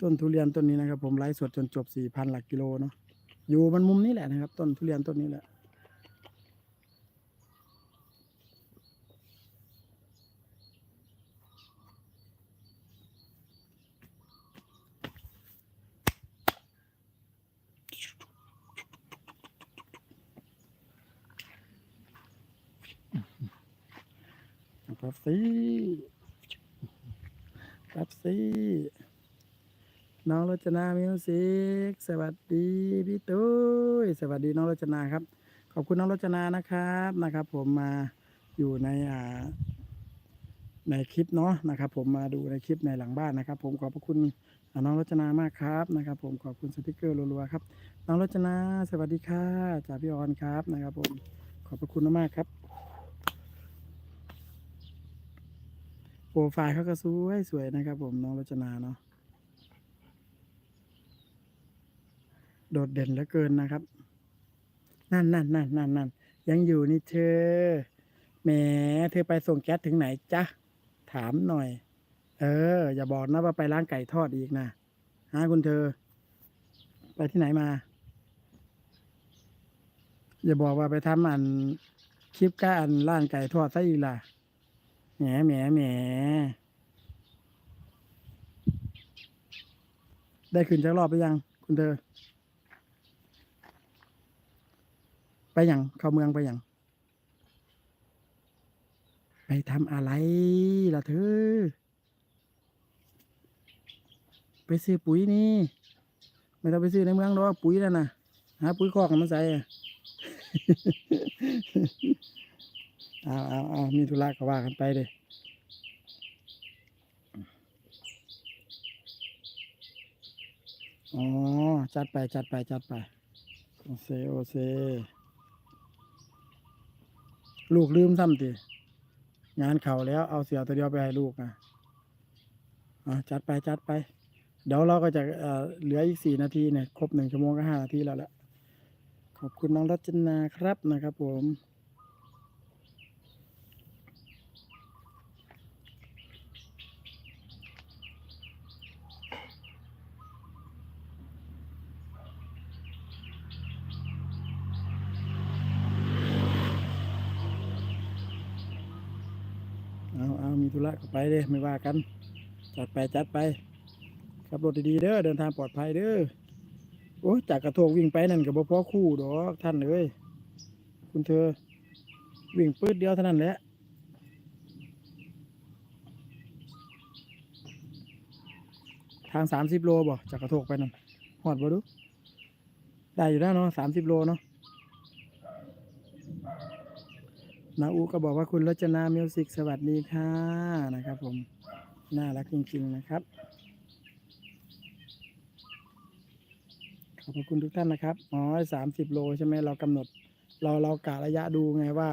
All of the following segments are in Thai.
ต้นทุเรียนต้นนี้นะครับ ผมไลฟ์สดจนจบสี่พันหลักกิโลเนาะอยู่มันมุมนี้แหละนะครับ ต้นทุเรียนต้นนี้แหละแป๊บซี่แป๊บซี่ น้องรจนามิวสิกสวัสดีพี่ตุ้ยสวัสดีน้องรจนาครับ ขอบคุณน้องรจนานะครับนะครับ ผมมาอยู่ในอ่าในคลิปเนาะนะครับ ผมมาดูในคลิปในหลังบ้านนะครับ ผมขอบพระคุณน้องรจนามากครับนะครับ ผมขอบคุณสติกเกอร์รัวๆครับ น้องรจนาสวัสดีค่ะจากพี่ออนครับนะครับ ผมขอบพระคุณมากๆครับโปรไฟล์เขาก็สวยสวยนะครับ ผมน้องรจนาเนาะ โดดเด่นเหลือเกินนะครับ นั่นนั่นนั่นนั่นนั่นยังอยู่นี่เธอแหมเธอไปส่งแก๊สถึงไหนจ๊ะถามหน่อย เออ อย่าบอกนะว่าไปร้านไก่ทอดอีกนะฮะคุณเธอ ไปที่ไหนมา อย่าบอกว่าไปทำอันคลิปก้าอันร้านไก่ทอดซะอีกล่ะแหมแหมแหมได้ขึ้นจักรอบไปยัง คุณเธอ ไป ยังเข้าเมืองไปยัง ไปทำอะไรล่ะเธอ ไปซื้อปุ๋ยนี่ ไม่ต้องไปซื้อในเมืองหรอกปุ๋ยนั่นนะหาปุ๋ยคอกมาใส่อะเอาเอาเอามีธุระก็ว่ากันไปเลยอ๋อ จัดไป จัดไป จัดไป โอเซ โอเซ ลูกลืมซ้ำตีงานเข่าแล้วเอาเสียตัวเดียวไปให้ลูกนะจัดไปจัดไป เดี๋ยวเราก็จะเหลืออีกสี่นาทีเนี่ยครบหนึ่งชั่วโมงก็ห้านาทีแล้วแหละขอบคุณน้องรัชนาครับนะครับผม เอาเอามี ธุระก็ไปเด้ไม่ว่ากัน จัดไปจัดไปขับรถดีๆเด้อเดินทางปลอดภัยเด้อโอ้จากกระโทกวิ่งไปนั่นกับพ่อคู่ดอกท่านเอ้ยคุณเธอ วิ่งปืดเดียวเท่านั้นแหละทางสามสิบโลบ่จากกระโทกไปนั่นหอดบ่ดูได้อยู่แล้วเนาะสามสิบโลเนาะ นาอูก็บอกว่าคุณรจนามิวสิกสวัสดีค่ะนะครับ ผมน่ารักจริง ๆ นะครับ ขอบคุณทุกท่านนะครับอ๋อสามสิบโลใช่ไหมเรากำหนด เราเรากะระยะดูไงว่า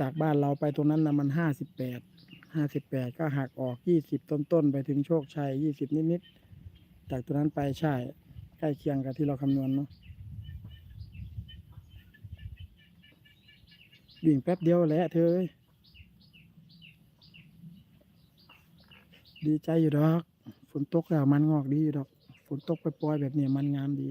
จากบ้านเราไปตรงนั้นนะมันห้าสิบแปดห้าสิบแปดก็หักออกยี่สิบต้นๆ ไปถึงโชคชัยยี่สิบนิดๆ จากตรงนั้นไปใช่ ใกล้เคียงกับที่เราคำนวณเนาะ วิ่งแป๊บเดียวแหละเธอ ดีใจอยู่ดอก ฝนตกแล้วมันงอกดีอยู่ดอก ฝนตกไปปล่อยแบบนี้มันงามดี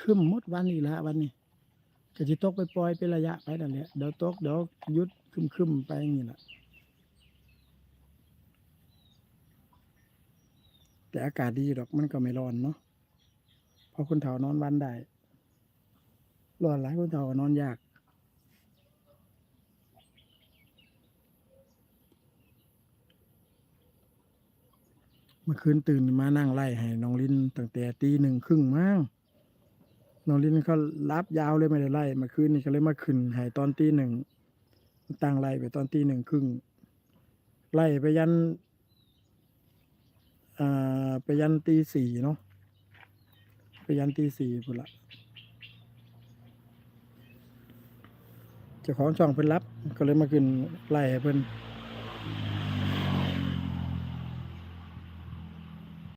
คึมมดวันอีกแล้ววันนี้ก็จะตกไปปล่อยเป็นระยะไปนั่นแหละเดี๋ยวตกเดี๋ยวหยุดคึมๆไปอย่างนี้แหละ แต่อากาศดีดอกมันก็ไม่ร้อนเนาะเพอคนเฒ่านอนวันได้ร้อนหลายคนเฒ่านอนยากเมื่อคืนตื่นมานั่งไล่ให้น้องลินตั้งแต่ตีหนึ่งครึ่งมั้งน้องลินเขารับยาวเลยไม่ได้ไล่เมื่อคืนนี่ก็เลยมาขึ้นให้ตอนตีหนึ่งตั้งไล่ไปตอนตีหนึ่งครึ่งไล่ไปยัน ไปยันตีสี่เนาะไปยันตีสี่พุ่นละเจ้าของช่องเพิ่นรับก็เลยมาขึ้นไล่เพิ่น